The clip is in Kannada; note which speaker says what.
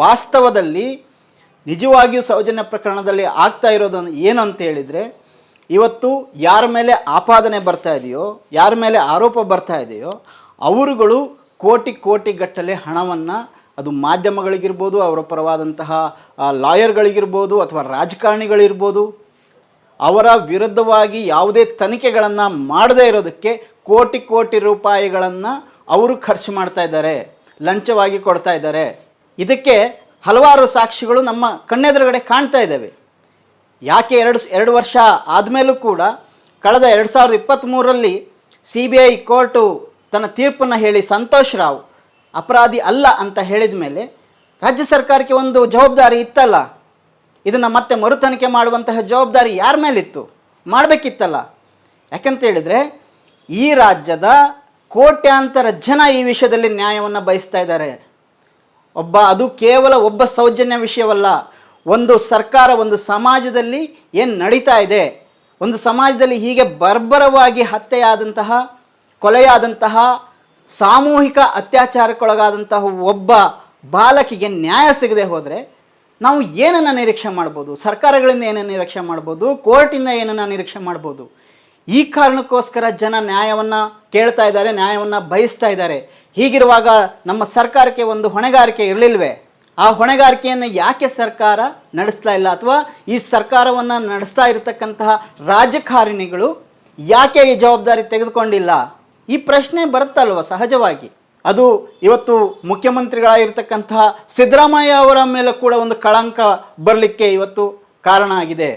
Speaker 1: ವಾಸ್ತವದಲ್ಲಿ ನಿಜವಾಗಿಯೂ ಸೌಜನ್ಯ ಪ್ರಕರಣದಲ್ಲಿ ಆಗ್ತಾ ಇರೋದು ಏನು ಅಂತ ಹೇಳಿದರೆ, ಇವತ್ತು ಯಾರ ಮೇಲೆ ಆಪಾದನೆ ಬರ್ತಾ ಇದೆಯೋ, ಯಾರ ಮೇಲೆ ಆರೋಪ ಬರ್ತಾ ಇದೆಯೋ, ಅವರುಗಳು ಕೋಟಿ ಕೋಟಿ ಗಟ್ಟಲೆ ಹಣವನ್ನು ಅದು ಮಾಧ್ಯಮಗಳಿಗಿರ್ಬೋದು, ಅವರ ಪರವಾದಂತಹ ಲಾಯರ್ಗಳಿಗಿರ್ಬೋದು ಅಥವಾ ರಾಜಕಾರಣಿಗಳಿರ್ಬೋದು, ಅವರ ವಿರುದ್ಧವಾಗಿ ಯಾವುದೇ ತನಿಖೆಗಳನ್ನು ಮಾಡದೇ ಇರೋದಕ್ಕೆ ಕೋಟಿ ಕೋಟಿ ರೂಪಾಯಿಗಳನ್ನು ಅವರು ಖರ್ಚು ಮಾಡ್ತಾ ಇದ್ದಾರೆ, ಲಂಚವಾಗಿ ಕೊಡ್ತಾ ಇದ್ದಾರೆ. ಇದಕ್ಕೆ ಹಲವಾರು ಸಾಕ್ಷಿಗಳು ನಮ್ಮ ಕಣ್ಣೆದುರುಗಡೆ ಕಾಣ್ತಾ ಇದ್ದಾವೆ. ಯಾಕೆ ಎರಡು ಎರಡು ವರ್ಷ ಆದಮೇಲೂ ಕೂಡ ಕಳೆದ ಎರಡು ಸಾವಿರದ ಇಪ್ಪತ್ತ್ಮೂರರಲ್ಲಿ ಸಿ ಬಿ ಐ ಕೋರ್ಟು ತನ್ನ ತೀರ್ಪನ್ನು ಹೇಳಿ ಸಂತೋಷ್ ರಾವ್ ಅಪರಾಧಿ ಅಲ್ಲ ಅಂತ ಹೇಳಿದ ಮೇಲೆ ರಾಜ್ಯ ಸರ್ಕಾರಕ್ಕೆ ಒಂದು ಜವಾಬ್ದಾರಿ ಇತ್ತಲ್ಲ? ಇದನ್ನು ಮತ್ತೆ ಮರು ತನಿಖೆ ಮಾಡುವಂತಹ ಜವಾಬ್ದಾರಿ ಯಾರ ಮೇಲಿತ್ತು? ಮಾಡಬೇಕಿತ್ತಲ್ಲ? ಯಾಕಂತೇಳಿದರೆ ಈ ರಾಜ್ಯದ ಕೋಟ್ಯಾಂತರ ಜನ ಈ ವಿಷಯದಲ್ಲಿ ನ್ಯಾಯವನ್ನು ಬಯಸ್ತಾ ಇದ್ದಾರೆ. ಒಬ್ಬ, ಅದು ಕೇವಲ ಒಬ್ಬ ಸೌಜನ್ಯ ವಿಷಯವಲ್ಲ. ಒಂದು ಸರ್ಕಾರ ಒಂದು ಸಮಾಜದಲ್ಲಿ ಏನು ನಡೀತಾ ಇದೆ? ಒಂದು ಸಮಾಜದಲ್ಲಿ ಹೀಗೆ ಬರ್ಬರವಾಗಿ ಹತ್ಯೆಯಾದಂತಹ, ಕೊಲೆಯಾದಂತಹ, ಸಾಮೂಹಿಕ ಅತ್ಯಾಚಾರಕ್ಕೊಳಗಾದಂತಹ ಒಬ್ಬ ಬಾಲಕಿಗೆ ನ್ಯಾಯ ಸಿಗದೆ ಹೋದರೆ ನಾವು ಏನನ್ನು ನಿರೀಕ್ಷೆ ಮಾಡ್ಬೋದು? ಸರ್ಕಾರಗಳಿಂದ ಏನನ್ನು ನಿರೀಕ್ಷೆ ಮಾಡ್ಬೋದು? ಕೋರ್ಟಿಂದ ಏನನ್ನು ನಿರೀಕ್ಷೆ ಮಾಡ್ಬೋದು? ಈ ಕಾರಣಕ್ಕೋಸ್ಕರ ಜನ ನ್ಯಾಯವನ್ನು ಕೇಳ್ತಾ ಇದ್ದಾರೆ, ನ್ಯಾಯವನ್ನು ಬಯಸ್ತಾ ಇದ್ದಾರೆ. ಹೀಗಿರುವಾಗ ನಮ್ಮ ಸರ್ಕಾರಕ್ಕೆ ಒಂದು ಹೊಣೆಗಾರಿಕೆ ಇರಲಿಲ್ವೇ? ಆ ಹೊಣೆಗಾರಿಕೆಯನ್ನು ಯಾಕೆ ಸರ್ಕಾರ ನಡೆಸ್ತಾ ಇಲ್ಲ? ಅಥವಾ ಈ ಸರ್ಕಾರವನ್ನು ನಡೆಸ್ತಾ ಇರತಕ್ಕಂತಹ ರಾಜಕಾರಣಿಗಳು ಯಾಕೆ ಈ ಜವಾಬ್ದಾರಿ ತೆಗೆದುಕೊಂಡಿಲ್ಲ? ಈ ಪ್ರಶ್ನೆ ಬರುತ್ತಲ್ವ ಸಹಜವಾಗಿ? ಅದು ಇವತ್ತು ಮುಖ್ಯಮಂತ್ರಿಗಳಾಗಿರ್ತಕ್ಕಂತಹ ಸಿದ್ದರಾಮಯ್ಯ ಅವರ ಮೇಲೆ ಕೂಡ ಒಂದು ಕಳಂಕ ಬರಲಿಕ್ಕೆ ಇವತ್ತು ಕಾರಣ ಆಗಿದೆ.